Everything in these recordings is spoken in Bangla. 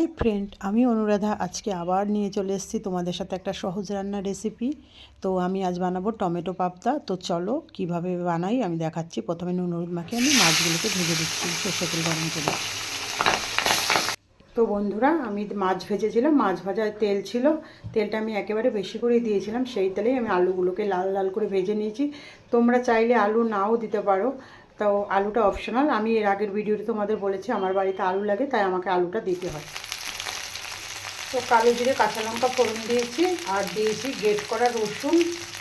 এই ফ্রেন্ড আমি অনুরাধা, আজকে আবার নিয়ে চলে এসেছি তোমাদের সাথে একটা সহজ রান্নার রেসিপি তো আমি আজ বানাবো টমেটো পাবদা। তো চলো কীভাবে বানাই আমি দেখাচ্ছি। প্রথমে নুন, হলুদ আমি মাছগুলোকে ভেজে দিচ্ছি। সর্ষে তেল গরম করে। তো বন্ধুরা, আমি মাছ ভেজেছিলাম। মাছ ভাজার তেল ছিল। তেলটা আমি একেবারে বেশি করে দিয়েছিলাম। সেই তেলেই আমি আলুগুলোকে লাল লাল করে ভেজে নিয়েছি। তোমরা চাইলে আলু নাও দিতে পারো। তো আলুটা অপশনাল আমি এর আগের ভিডিওতে তোমাদের বলেছি, আমার বাড়িতে আলু লাগে, তাই আমাকে আলুটা দিতে হয়। তো কালো জিরে, কাঁচা লঙ্কা ফোড়ন দিয়েছি, আর দিয়েছি গেট করা রসুন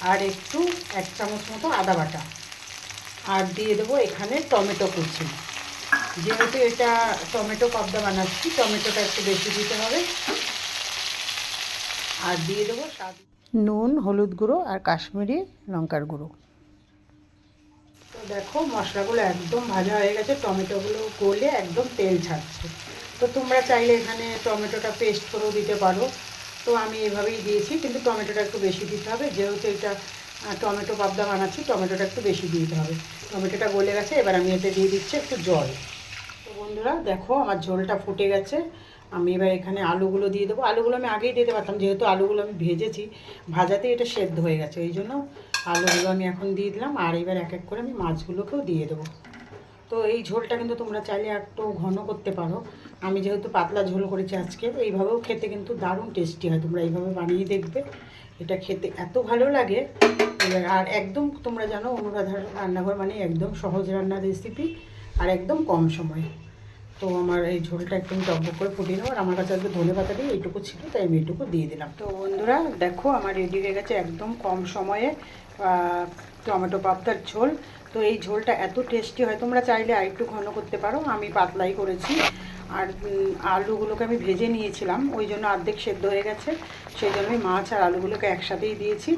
আর একটু এক চামচ মতো আদা বাটা। আর দিয়ে দেবো এখানে টমেটো কুচি। যেহেতু এটা টমেটো পাবদা বানাচ্ছি, টমেটোটা একটু বেশি দিতে হবে। আর দিয়ে দেবো স্বাদ নুন, হলুদ গুঁড়ো আর কাশ্মীরি লঙ্কার গুঁড়ো। তো দেখো মশলাগুলো একদম ভাজা হয়ে গেছে, টমেটোগুলো গলে একদম তেল ছাড়ছে। তো তোমরা চাইলে এখানে টমেটোটা পেস্ট করেও দিতে পারো। তো আমি এভাবেই দিয়েছি, কিন্তু টমেটোটা একটু বেশি দিতে হবে। যেহেতু এটা টমেটো পাবদা বানাচ্ছি, টমেটোটা একটু বেশি দিতে হবে। টমেটোটা গলে গেছে, এবার আমি এতে দিয়ে দিচ্ছি একটু জল। তো বন্ধুরা, দেখো আমার ঝোলটা ফুটে গেছে। আমি এবার এখানে আলুগুলো দিয়ে দেবো। আলুগুলো আমি আগেই দিতে পারতাম, যেহেতু আলুগুলো আমি ভেজেছি, ভাজাতে এটা সেদ্ধ হয়ে গেছে ওই জন্য আলুগুলো আমি এখন দিয়ে দিলাম। আর এবার এক এক করে আমি মাছগুলোকেও দিয়ে দেবো। তো এই ঝোলটা কিন্তু তোমরা চাইলে একটু ঘন করতে পারো। আমি যেহেতু পাতলা ঝোল করেছি আজকে এইভাবেও খেতে কিন্তু দারুণ টেস্টি হয়। তোমরা এইভাবে বানিয়ে দেখবে। এটা খেতে এত ভালো লাগে। আর একদম তোমরা জানো, অনুরাধার রান্নাঘর মানে একদম সহজ রান্নার রেসিপি আর একদম কম সময়ে। তো আমার এই ঝোলটা একদম টকবক করে ফুটিয়ে নেব। আর আমার কাছে আজকে ধনে পাতা দিয়ে এইটুকু ছিল, তাই আমি এইটুকু দিয়ে দিলাম। তো বন্ধুরা, দেখো আমার রেডি হয়ে গেছে একদম কম সময়ে টমেটো পাবদার ঝোল। তো এই ঝোলটা এত টেস্টি হয়, তোমরা চাইলে আর একটু ঘন করতে পারো। আমি পাতলাই করেছি। আর আলুগুলোকে আমি ভেজে নিয়েছিলাম, ওই জন্য অর্ধেক সেদ্ধ হয়ে গেছে। সেই জন্য আমি মাছ আর আলুগুলোকে একসাথেই দিয়েছি।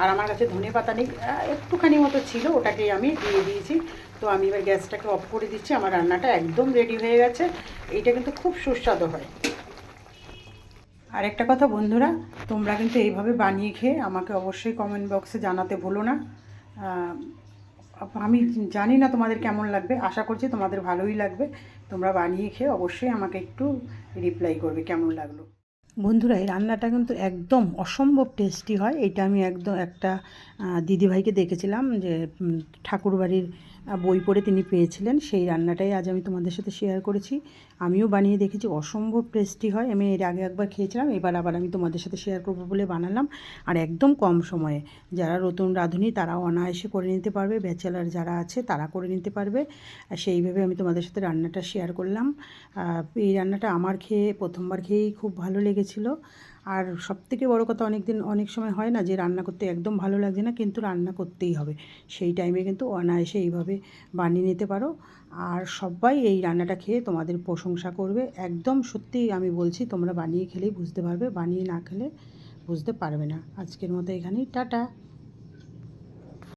আর আমার কাছে ধনে পাতা নেই একটুখানি মতো ছিল, ওটাকেই আমি দিয়ে দিয়েছি। তো আমি এবার গ্যাসটাকে অফ করে দিচ্ছি, আমার রান্নাটা একদম রেডি হয়ে গেছে। এইটা কিন্তু খুব সুস্বাদু হয়। আর একটা কথা বন্ধুরা, তোমরা কিন্তু এইভাবে বানিয়ে খেয়ে আমাকে অবশ্যই কমেন্ট বক্সে জানাতে ভুলো না। আমি জানি না তোমাদের কেমন লাগবে, আশা করছি তোমাদের ভালোই লাগবে। তোমরা বানিয়ে খেয়ে অবশ্যই আমাকে একটু রিপ্লাই করবে কেমন লাগল। বন্ধুরা, এই রান্নাটা কিন্তু একদম অসম্ভব টেস্টি হয়। এটা আমি একদম একটা দিদিভাইকে দেখেছিলাম যে ঠাকুরবাড়ির বই পড়ে তিনি পেয়েছিলেন। সেই রান্নাটাই আজ আমি তোমাদের সাথে শেয়ার করেছি। আমিও বানিয়ে দেখেছি, অসম্ভব টেস্টি হয়। আমি এর আগে একবার খেয়েছিলাম, এবার আবার আমি তোমাদের সাথে শেয়ার করব বলে বানালাম। আর একদম কম সময়ে। যারা নতুন রাঁধুনি, তারা অনায়াসে করে নিতে পারবে। ব্যাচেলার যারা আছে, তারা করে নিতে পারবে। সেইভাবে আমি তোমাদের সাথে রান্নাটা শেয়ার করলাম। এই রান্নাটা আমার খেয়ে, প্রথমবার খেয়েই খুব ভালো লেগেছিলো। আর সবথেকে বড় কথা অনেক দিন অনেক সময় হয় না যে রান্না করতে একদম ভালো লাগছে না, কিন্তু রান্না করতেই হবে। সেই টাইমে কিন্তু অনায়াসে এইভাবে বানিয়ে নিতে পারো। আর সবাই এই রান্নাটা খেয়ে তোমাদের প্রশংসা করবে। একদম সত্যি আমি বলছি, তোমরা বানিয়ে খেলেই বুঝতে পারবে, বানিয়ে না খেলে বুঝতে পারবে না। আজকের মতো এখানেই, টাটা।